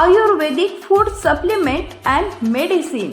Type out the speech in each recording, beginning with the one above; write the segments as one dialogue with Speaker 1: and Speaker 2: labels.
Speaker 1: Ayurvedic food supplement and medicine.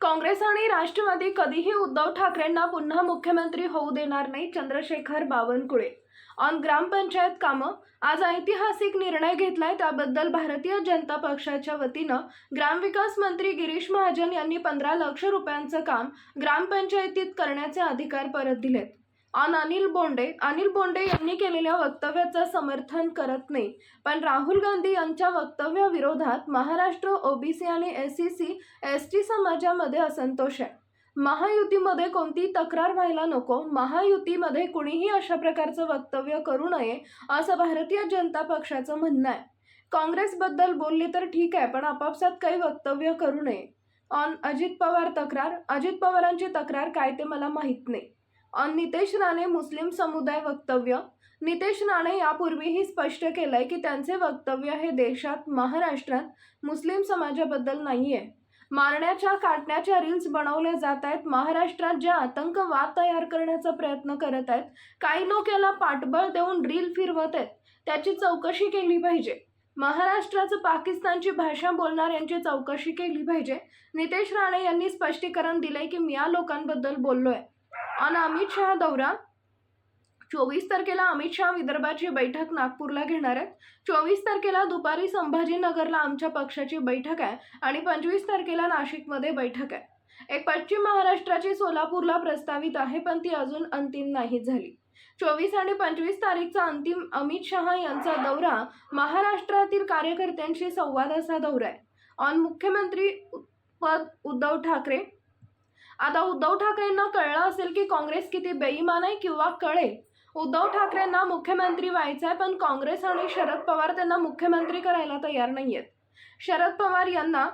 Speaker 1: Congress आणि राष्ट्रवादी कधीही उद्धव ठाकरेंना पुन्हा मुख्यमंत्री होऊ देणार नाही चंद्रशेखर बावनकुळे. ऑन ग्रामपंचायत कामं आज ऐतिहासिक निर्णय घेतलाय त्याबद्दल भारतीय जनता पक्षाच्या वतीनं ग्रामविकास मंत्री गिरीश महाजन यांनी पंधरा लक्ष रुपयांचं काम ग्रामपंचायतीत करण्याचे अधिकार परत दिलेत. ऑन अनिल बोंडे. अनिल बोंडे यांनी केलेल्या वक्तव्याचं समर्थन करत नाही. पण राहुल गांधी यांच्या वक्तव्याविरोधात महाराष्ट्र ओबीसी आणि S C C S T समाजामध्ये असंतोष आहे. महायुतीमध्ये कोणती तक्रार व्हायला नको. महायुतीमध्ये कुणीही अशा प्रकारचं वक्तव्य करू नये असं भारतीय जनता पक्षाचं म्हणणं आहे. काँग्रेसबद्दल बोलली तर ठीक आहे पण आपापसात काही वक्तव्य करू नये. ऑन अजित पवार तक्रार? अजित पवारांची तक्रार काय ते मला माहीत नाही. नितेश राणे मुस्लिम समुदाय वक्तव्य. नितेश राणे यापूर्वीही स्पष्ट केलंय की त्यांचे वक्तव्य हे देशात महाराष्ट्रात मुस्लिम समाजाबद्दल नाही आहे मारण्याच्या काटण्याच्या रील्स बनवल्या जात आहेत. महाराष्ट्रात जे आतंकवाद तयार करण्याचा प्रयत्न करत आहेत काही लोक याला पाठबळ देऊन रील फिरवत आहेत. त्याची चौकशी केली पाहिजे. महाराष्ट्राचं पाकिस्तानची भाषा बोलणाऱ्यांची चौकशी केली पाहिजे. नितेश राणे यांनी स्पष्टीकरण दिलंय की मी या लोकांबद्दल बोललो आहे आणि अमित शहा दौरा. चोवीस तारखेला अमित शहा विदर्भाची बैठक नागपूरला घेणार आहेत. चोवीस तारखेला दुपारी संभाजीनगरला आमच्या पक्षाची बैठक आहे आणि पंचवीस तारखेला नाशिकमध्ये बैठक आहे. एक पश्चिम महाराष्ट्राची सोलापूरला प्रस्तावित आहे पण ती अजून अंतिम नाही झाली. चोवीस आणि पंचवीस तारीखचा अंतिम अमित शहा यांचा दौरा महाराष्ट्रातील कार्यकर्त्यांशी संवाद असा दौरा आहे. ऑन मुख्यमंत्री पद उद्धव ठाकरे आता उद्धव ठाकरेंना कळलं असेल की काँग्रेस किती बेईमान आहे किंवा कळेल. उद्धव ठाकरेंना मुख्यमंत्री व्हायचं आहे पण काँग्रेस आणि शरद पवार त्यांना मुख्यमंत्री करायला तयार नाही आहेत शरद पवार यांना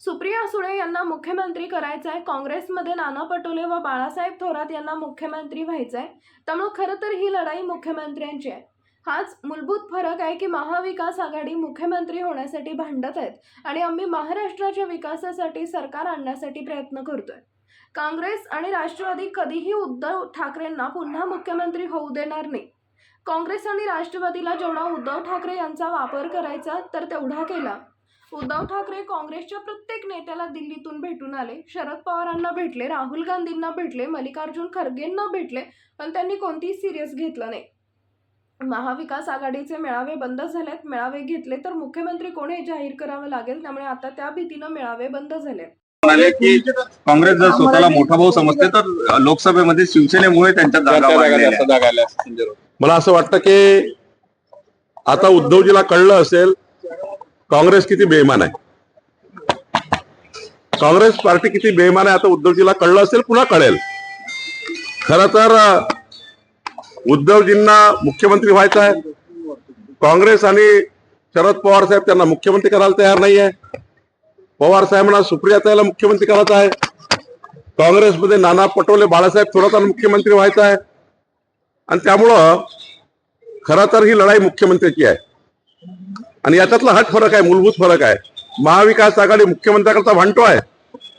Speaker 1: सुप्रिया सुळे यांना मुख्यमंत्री करायचं आहे काँग्रेसमध्ये नाना पटोले व बाळासाहेब थोरात यांना मुख्यमंत्री व्हायचं आहे. त्यामुळे खरं तर ही लढाई मुख्यमंत्र्यांची आहे. हाच मूलभूत फरक आहे की महाविकास आघाडी मुख्यमंत्री होण्यासाठी भांडत आहेत आणि आम्ही महाराष्ट्राच्या विकासासाठी सरकार आणण्यासाठी प्रयत्न करतोय. काँग्रेस आणि राष्ट्रवादी कधीही उद्धव ठाकरेंना पुन्हा मुख्यमंत्री होऊ देणार नाही. काँग्रेस आणि राष्ट्रवादीला जेवढा उद्धव ठाकरे यांचा वापर करायचा तर तेवढा केला. उद्धव ठाकरे काँग्रेसच्या प्रत्येक नेत्याला दिल्लीतून भेटून आले शरद पवारांना भेटले राहुल गांधींना भेटले मल्लिकार्जुन खरगेंना भेटले पण त्यांनी कोणतीही सिरियस घेतलं नाही. महाविकास आघाडीचे मेळावे बंद झालेत. मेळावे घेतले तर मुख्यमंत्री कोण हे जाहीर करावं लागेल? त्यामुळे आता त्या भीतीनं मेळावे बंद झालेत.
Speaker 2: म्हणाले की काँग्रेस जर स्वतःला मोठा भाऊ समजते तर लोकसभेमध्ये शिवसेनेमुळे त्यांच्या जागा.
Speaker 3: मला असं वाटतं की आता उद्धवजीला कळलं असेल काँग्रेस किती बेईमान आहे. काँग्रेस पार्टी किती बेईमान आहे आता उद्धवजीला कळलं असेल पुन्हा कळेल. खर तर उद्धवजींना मुख्यमंत्री व्हायचं आहे. काँग्रेस आणि शरद पवार साहेब त्यांना मुख्यमंत्री करायला तयार नाही आहे पवार साहेबांना सुप्रिया ताईला मुख्यमंत्री करायचं आहे. काँग्रेसमध्ये नाना पटोले बाळासाहेब थोरातांना मुख्यमंत्री व्हायचं आहे. आणि त्यामुळं खरं तर ही लढाई मुख्यमंत्र्याची आहे. आणि याच्यातला हट फरक आहे मूलभूत फरक आहे. महाविकास आघाडी मुख्यमंत्र्याकरता भांडतो आहे.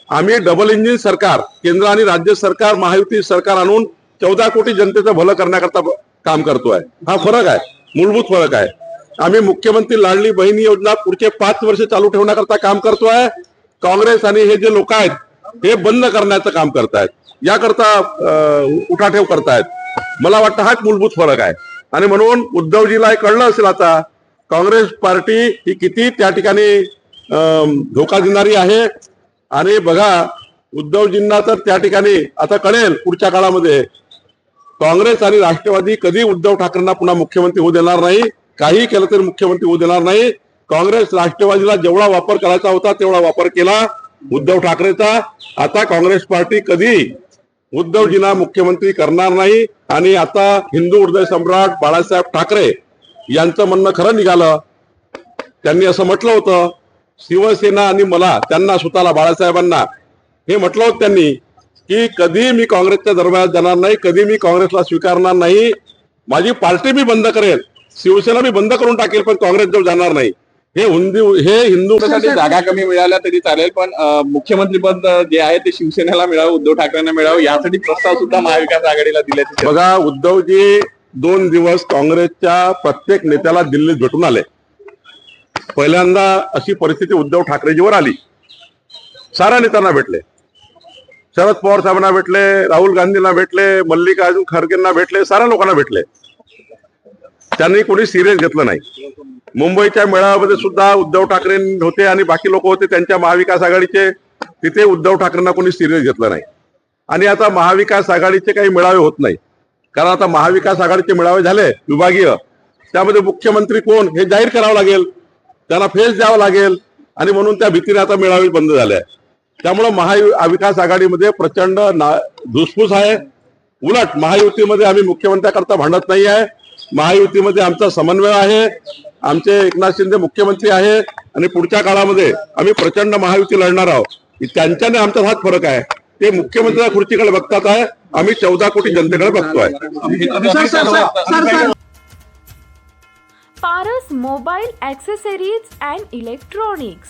Speaker 3: आम्ही डबल इंजिन सरकार केंद्र आणि राज्य सरकार महायुती सरकार आणून चौदा कोटी जनतेचं भलं करण्याकरता काम करतोय. हा फरक आहे. मूलभूत फरक आहे. आम्ही मुख्यमंत्री लाडली बहिणी योजना पुढचे पाच वर्ष चालू ठेवण्याकरता काम करतोय. काँग्रेस आणि हे जे लोक आहेत हे बंद करण्याचं काम करतायत. याकरता उठाठेव करतायत. मला वाटतं हाच मूलभूत फरक आहे. आणि म्हणून उद्धवजीला हे कळलं असेल आता काँग्रेस पार्टी ही किती त्या ठिकाणी धोका देणारी आहे. आणि बघा उद्धवजींना तर त्या ठिकाणी आता कळेल पुढच्या काळामध्ये काँग्रेस आणि राष्ट्रवादी कधी उद्धव ठाकरेंना पुन्हा मुख्यमंत्री होऊ देणार नाही? काही केलं तरी मुख्यमंत्री होऊ देणार नाही. काँग्रेस राष्ट्रवादीला जेवढा वापर करायचा होता तेवढा वापर केला उद्धव ठाकरेचा. आता काँग्रेस पार्टी कधी उद्धवजींना मुख्यमंत्री करणार नाही? आणि आता हिंदू हृदय सम्राट बाळासाहेब ठाकरे यांचं म्हणणं खरं निघालं. त्यांनी असं म्हटलं होतं शिवसेना आणि मला त्यांना स्वतःला बाळासाहेबांना हे म्हटलं होतं त्यांनी. की कधी मी काँग्रेसच्या दरम्यान जाणार नाही कधी मी काँग्रेसला स्वीकारणार नाही माझी पार्टी मी बंद करेल शिवसेना मी बंद करून टाकेल पण काँग्रेस जवळ जाणार नाही. हे हिंदू हे हिंदू
Speaker 4: जागा कमी मिळाल्या तरी चालेल पण अं, मुख्यमंत्रीपद जे आहे ते शिवसेनेला मिळावं उद्धव ठाकरेंना मिळावं यासाठी प्रस्ताव सुद्धा महाविकास आघाडीला दिल्याची
Speaker 3: बघा उद्धवजी दोन दिवस काँग्रेसच्या प्रत्येक नेत्याला दिल्लीत भेटून आले. पहिल्यांदा अशी परिस्थिती उद्धव ठाकरेजीवर आली. साऱ्या नेत्यांना भेटले. शरद पवार साहेबांना भेटले राहुल गांधींना भेटले मल्लिकार्जुन खरगेंना भेटले साऱ्या लोकांना भेटले. त्यांनी कोणी सिरियस घेतलं नाही. मुंबईच्या मेळाव्यामध्ये सुद्धा उद्धव ठाकरे होते आणि बाकी लोक होते त्यांच्या महाविकास आघाडीचे तिथे उद्धव ठाकरेंना कोणी सिरियस घेतलं नाही. आणि आता महाविकास आघाडीचे काही मेळावे होत नाही. कारण आता महाविकास आघाडीचे मेळावे झाले विभागीय. त्यामध्ये मुख्यमंत्री कोण हे जाहीर करावं लागेल. त्यांना फेस द्यावं लागेल. आणि म्हणून त्या भीतीने आता मेळावे बंद झाले आहे त्यामुळं महाविकास आघाडीमध्ये प्रचंड ना धुसफूस आहे. उलट महायुतीमध्ये आम्ही मुख्यमंत्र्याकरता भांडत नाही आहे. महायुतीमध्ये आमचा समन्वय आहे. आमचे एकनाथ शिंदे मुख्यमंत्री आहे. आणि पुढच्या काळामध्ये आम्ही प्रचंड महायुती लढणार आहोत. त्यांच्याने आमचा हाच फरक आहे. ते मुख्यमंत्री खुर्चीकडे बघतात आहे. आम्ही चौदा कोटी जनतेकडे बघतोय.
Speaker 1: Paras mobile accessories and electronics.